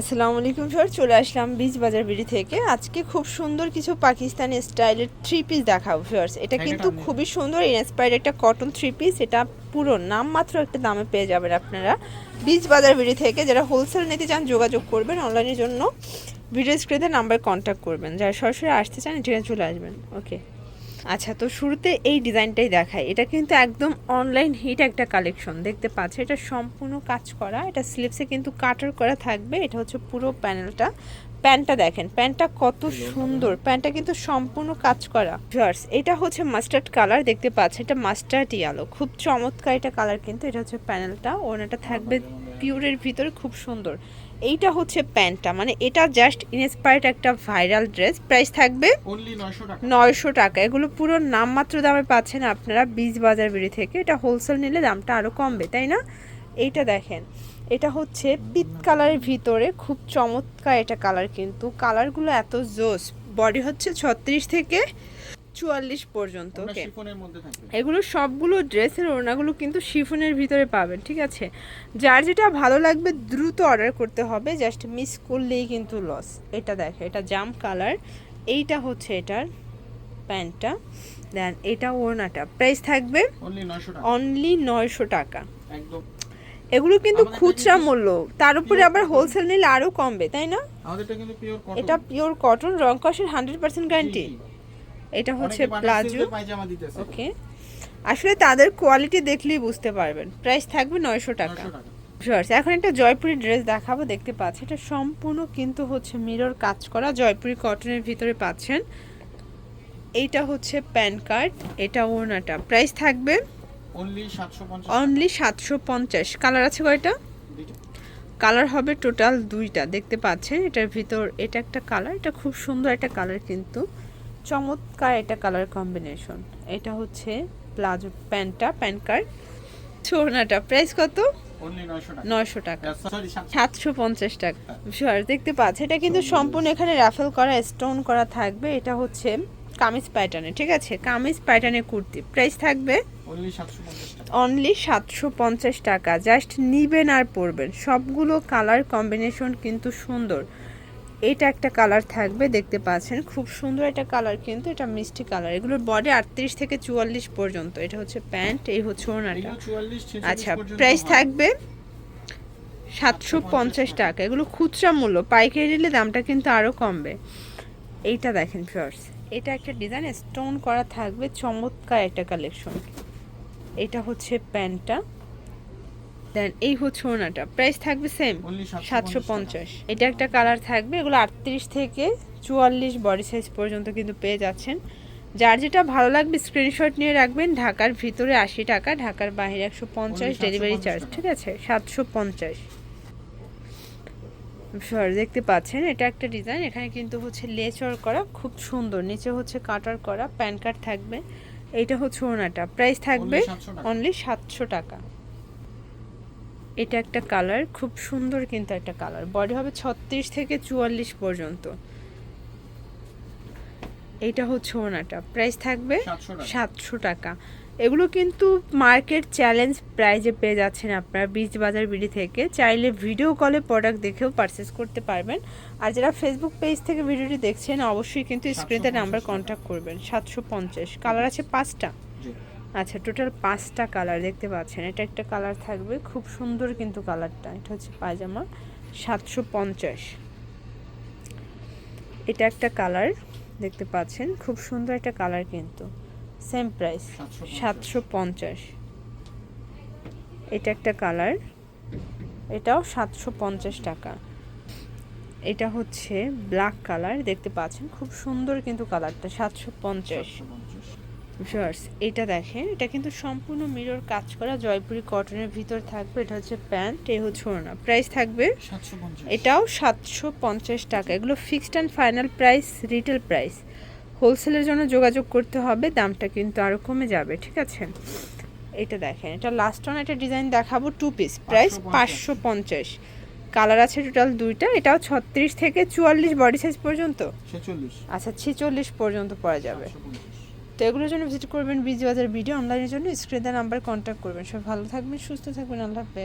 আসসালামু আলাইকুম স্যার চলে আসলাম বীজ বাজার বিড়ি থেকে। আজকে খুব সুন্দর কিছু পাকিস্তানি স্টাইলের থ্রি পিস দেখাবো এটা হ্যাঁ, কিন্তু খুবই সুন্দর ইন্সপায়ার্ড একটা কটন থ্রি পিস এটা পুরো নামমাত্র একটা দামে পেয়ে যাবেন আপনারা। বীজ বাজার বিড়ি থেকে যারা হোলসেল নিতে চান যোগাযোগ করবেন অনলাইনের জন্য। ভিডিও স্ক্রিনে নাম্বার কন্ট্যাক্ট করবেন। যারা সরাসরি আসতে চান এখানে চলে আসবেন। ওকে আচ্ছা তো শুরুতে এই ডিজাইনটাই দেখায় এটা কিন্তু একদম অনলাইন হিট একটা কালেকশন দেখতে পাচ্ছ এটা সম্পূর্ণ কাজ করা। এটা স্লিপসে কিন্তু কাটার করা থাকবে। এটা হচ্ছে পুরো প্যানেলটা প্যান্টটা দেখেন প্যান্টটা কত সুন্দর। প্যান্টটা কিন্তু সম্পূর্ণ কাজ করা। জার্স এটা হচ্ছে মাস্টার্ড কালার দেখতে পাচ্ছ এটা মাস্টার্ড ইয়ালো খুব চমৎকার এটা কালার কিন্তু। এটা হচ্ছে প্যানেলটা ওনাটা থাকবে পিওরের ভিতরে। খুব সুন্দর। এইটা হচ্ছে প্যান্টটা মানে এটা জাস্ট ইনস্পায়ার্ড একটা ভাইরাল ড্রেস প্রাইস থাকবে অনলি 900 টাকা। নয়শো টাকা। এগুলো পুরো নামমাত্র দামে পাচ্ছেন আপনারা বীজ বাজার বিড়ি থেকে। এটা হোলসেল নিলে দামটা আরও কমবে তাই না? এইটা দেখেন এটা হচ্ছে পিত কালারের ভিতরে খুব চমৎকার এটা কালার কিন্তু। কালারগুলো এত জোস বডি হচ্ছে ছত্রিশ থেকে চুয়াল্লিশ পর্যন্ত ওকে এগুলো সবগুলো ড্রেসের ওড়নাগুলো কিন্তু শিফনের ভিতরে পাবেন ঠিক আছে? যার যেটা ভালো লাগবে দ্রুত অর্ডার করতে হবে জাস্ট মিস করলেই কিন্তু লস এটা দেখে এটা জাম কালার এইটা হচ্ছে এটার প্যান্টটা। দেন এটা ওড়নাটা। প্রাইস থাকবে অনলি 900 টাকা। অনলি নয়শো টাকা। একদম। এগুলো কিন্তু খুচরা মূল্য। তার উপরে আবার হোলসেল নিলে আরও কমবে তাই না? এটা পিওর কটন রং কষের হান্ড্রেড পার্সেন্ট গ্যারান্টি এটা হচ্ছে প্লাজো। ওকে। আসলে তাদের কোয়ালিটি দেখলেই বুঝতে পারবেন। প্রাইস থাকবে নয়শো টাকা। 900 এখন একটা জয়পুরি ড্রেস দেখাবো দেখতে পাচ্ছেন এটা সম্পূর্ণ কিন্তু হচ্ছে মিরর কাজ করা জয়পুরি কটনের ভিতরে পাচ্ছেন। এইটা হচ্ছে প্যান কার্ড এটা ওড়নাটা। প্রাইস থাকবে অনলি অনলি সাতশো পঞ্চাশ। কালার আছে কয়টা? কালার হবে টোটাল দুইটা দেখতে পাচ্ছেন। এটার ভিতর এটা একটা কালার এটা খুব সুন্দর একটা কালার কিন্তু। চমৎকার এটা কালার কম্বিনেশন এটা হচ্ছে প্লাজো প্যান্টটা প্যান কার্ড ছোড়নাটা প্রাইস কত? অনলি 900 টাকা। নয়শো টাকা। সাতশো পঞ্চাশ টাকা। শিওর দেখতে পাচ্ছি। এটা কিন্তু সম্পূর্ণ এখানে রাফেল করা স্টোন করা থাকবে। এটা হচ্ছে কামিজ প্যাটার্নে ঠিক আছে? কামিজ প্যাটার্নে কুর্তি। প্রাইস থাকবে অনলি 750 টাকা। অনলি সাতশো পঞ্চাশ টাকা। জাস্ট নিবেন আর পরবেন। সবগুলো কালার কম্বিনেশন কিন্তু সুন্দর। এটা একটা কালার থাকবে দেখতে পাচ্ছেন। খুব সুন্দর একটা কালার কিন্তু এটা মিষ্টি কালার এগুলোর বডি আটত্রিশ থেকে চুয়াল্লিশ পর্যন্ত। এটা হচ্ছে প্যান্ট এই হচ্ছে ওনাটা এগুলো 44 46 আচ্ছা প্রাইস থাকবে সাতশো পঞ্চাশ টাকা। এগুলো খুচরা মূল্য। পাইকারি নিলে দামটা কিন্তু আরও কমবে। এইটা দেখেন ফার্স এটা একটা ডিজাইন স্টোন করা থাকবে। চমৎকার একটা কালেকশন এটা হচ্ছে প্যান্টটা দেন এই হচ্ছে ওনাটা। প্রাইস থাকবে সেম সাতশো পঞ্চাশ এটা একটা কালার থাকবে এগুলো আটত্রিশ থেকে চুয়াল্লিশ বডি সাইজ পর্যন্ত কিন্তু পেয়ে যাচ্ছেন। যার যেটা ভালো লাগবে স্ক্রিনশট নিয়ে রাখবেন ঢাকার ভিতরে আশি টাকা ঢাকার বাইরে একশো পঞ্চাশ ডেলিভারি চার্জ ঠিক আছে? সাতশো পঞ্চাশ। সর দেখতে পাচ্ছেন এটা একটা ডিজাইন এখানে কিন্তু হচ্ছে লেচর করা খুব সুন্দর। নিচে হচ্ছে কাটার করা প্যান কার্ড থাকবে। এইটা হচ্ছে ওনাটা। প্রাইস থাকবে Only 700 টাকা। অনলি সাতশো টাকা। এটা একটা কালার খুব সুন্দর কিন্তু একটা কালার বডি হবে ছত্রিশ থেকে চুয়াল্লিশ পর্যন্ত। এইটা হচ্ছে ওনাটা। প্রাইস থাকবে সাতশো টাকা। এগুলো কিন্তু মার্কেট চ্যালেঞ্জ প্রাইজে পেয়ে যাচ্ছেন আপনারা বীজ বাজার বিডি থেকে। চাইলে ভিডিও কলে প্রোডাক্ট দেখেও পারচেস করতে পারবেন। আর যারা ফেসবুক পেজ থেকে ভিডিওটি দেখছেন অবশ্যই কিন্তু স্ক্রিনে নাম্বার কন্ট্যাক্ট করবেন। সাতশো পঞ্চাশ। কালার আছে পাঁচটা। আচ্ছা টোটাল পাঁচটা কালার দেখতে পাচ্ছেন। এটা একটা কালার থাকবে, খুব সুন্দর কিন্তু কালারটা এটা হচ্ছে পায়জামা সাতশো পঞ্চাশ। এটা একটা কালার দেখতে পাচ্ছেন, খুব সুন্দর একটা কালার কিন্তু। সেম প্রাইস সাতশো পঞ্চাশ। এটা একটা কালার এটাও সাতশো পঞ্চাশ টাকা। এটা হচ্ছে ব্ল্যাক কালার দেখতে পাচ্ছেন, খুব সুন্দর কিন্তু কালারটা সাতশো পঞ্চাশ। 750 ভিউয়ার্স এটা দেখেন এটা কিন্তু সম্পূর্ণ মিরর কাজ করা জয়পুরি কটনের ভিতর থাকবে। এটা হচ্ছে প্যান্ট এই হচ্ছে ওড়না। প্রাইস থাকবে 750 এটাও সাতশো পঞ্চাশ টাকা। এগুলো fixed and final price retail price. হোলসেলের জন্য যোগাযোগ করতে হবে দামটা কিন্তু আরও কমে যাবে ঠিক আছে? এটা দেখেন এটা লাস্ট অন একটা ডিজাইন দেখাবো টু পিস প্রাইস পাঁচশো পঞ্চাশ। কালার আছে টোটাল দুইটা এটাও ছত্রিশ থেকে চুয়াল্লিশ বডি সাইজ পর্যন্ত? 46 আচ্ছা ছেচল্লিশ পর্যন্ত পরা যাবে। 750 তো এগুলোর জন্য ভিজিট করবেন বিজি বাজার ভিডিও অনলাইনের জন্য স্ক্রিনে নাম্বার কন্ট্যাক্ট করবেন। সব ভালো থাকবেন, সুস্থ থাকবেন, আল্লাহ হাফেজ।